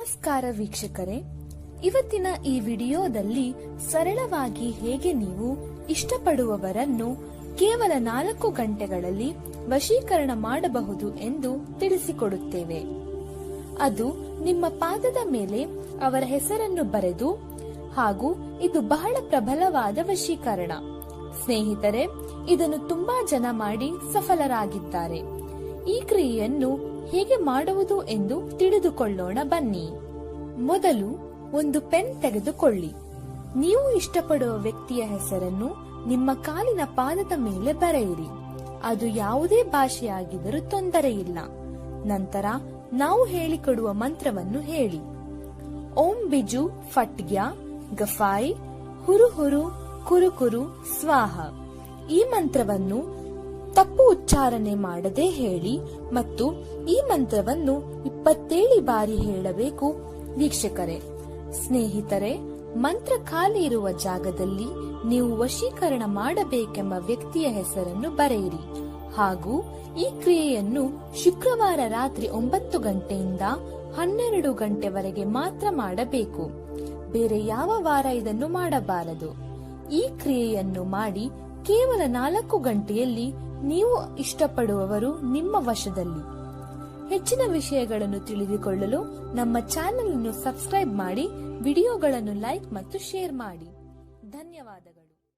ನಮಸ್ಕಾರ ವೀಕ್ಷಕರೇ. ಇವತ್ತಿನ ಈ ವಿಡಿಯೋದಲ್ಲಿ ಸರಳವಾಗಿ ಹೇಗೆ ನೀವು ಇಷ್ಟಪಡುವವರನ್ನು ಕೇವಲ ನಾಲ್ಕು ಗಂಟೆಗಳಲ್ಲಿ ವಶೀಕರಣ ಮಾಡಬಹುದು ಎಂದು ತಿಳಿಸಿಕೊಡುತ್ತೇವೆ. ಅದು ನಿಮ್ಮ ಪಾದದ ಮೇಲೆ ಅವರ ಹೆಸರನ್ನು ಬರೆದು ಹಾಗೂ ಇದು ಬಹಳ ಪ್ರಬಲವಾದ ವಶೀಕರಣ. ಸ್ನೇಹಿತರೆ, ಇದನ್ನು ತುಂಬಾ ಜನ ಮಾಡಿ ಸಫಲರಾಗಿದ್ದಾರೆ. ಈ ಕ್ರಿಯೆಯನ್ನು ಹೇಗೆ ಮಾಡುವುದು ಎಂದು ತಿಳಿದುಕೊಳ್ಳೋಣ ಬನ್ನಿ. ಮೊದಲು ಒಂದು ಪೆನ್ ತೆಗೆದುಕೊಳ್ಳಿ. ನೀವು ಇಷ್ಟಪಡುವ ವ್ಯಕ್ತಿಯ ಹೆಸರನ್ನು ನಿಮ್ಮ ಕಾಲಿನ ಪಾದದ ಮೇಲೆ ಬರೆಯಿರಿ. ಅದು ಯಾವುದೇ ಭಾಷೆಯಾಗಿದ್ದರೂ ತೊಂದರೆ ಇಲ್ಲ. ನಂತರ ನಾವು ಹೇಳಿಕೊಡುವ ಮಂತ್ರವನ್ನು ಹೇಳಿ. ಓಂ ಬಿಜು ಫಟ್ಗ್ಯ ಗಫಾಯ್ ಹುರು ಹುರು ಕುರುಕುರು ಸ್ವಾಹ. ಈ ಮಂತ್ರವನ್ನು ತಪ್ಪು ಉಚ್ಚಾರಣೆ ಮಾಡದೆ ಹೇಳಿ ಮತ್ತು ಈ ಮಂತ್ರವನ್ನು ಇಪ್ಪತ್ತೇಳು ಬಾರಿ ಹೇಳಬೇಕು. ವೀಕ್ಷಕರೇ, ಸ್ನೇಹಿತರೆ, ಮಂತ್ರ ಖಾಲಿ ಇರುವ ಜಾಗದಲ್ಲಿ ನೀವು ವಶೀಕರಣ ಮಾಡಬೇಕೆಂಬ ವ್ಯಕ್ತಿಯ ಹೆಸರನ್ನು ಬರೆಯಿರಿ. ಹಾಗೂ ಈ ಕ್ರಿಯೆಯನ್ನು ಶುಕ್ರವಾರ ರಾತ್ರಿ ಒಂಬತ್ತು ಗಂಟೆಯಿಂದ ಹನ್ನೆರಡು ಗಂಟೆವರೆಗೆ ಮಾತ್ರ ಮಾಡಬೇಕು. ಬೇರೆ ಯಾವ ವಾರ ಇದನ್ನು ಮಾಡಬಾರದು. ಈ ಕ್ರಿಯೆಯನ್ನು ಮಾಡಿ ಕೇವಲ ನಾಲ್ಕು ಗಂಟೆಯಲ್ಲಿ ನೀವು ಇಷ್ಟಪಡುವವರು ನಿಮ್ಮ ವಶದಲ್ಲಿ. ಹೆಚ್ಚಿನ ವಿಷಯಗಳನ್ನು ತಿಳಿದುಕೊಳ್ಳಲು ನಮ್ಮ ಚಾನೆಲ್ ಅನ್ನು ಸಬ್ಸ್ಕ್ರೈಬ್ ಮಾಡಿ, ವಿಡಿಯೋಗಳನ್ನು ಲೈಕ್ ಮತ್ತು ಶೇರ್ ಮಾಡಿ. ಧನ್ಯವಾದಗಳು.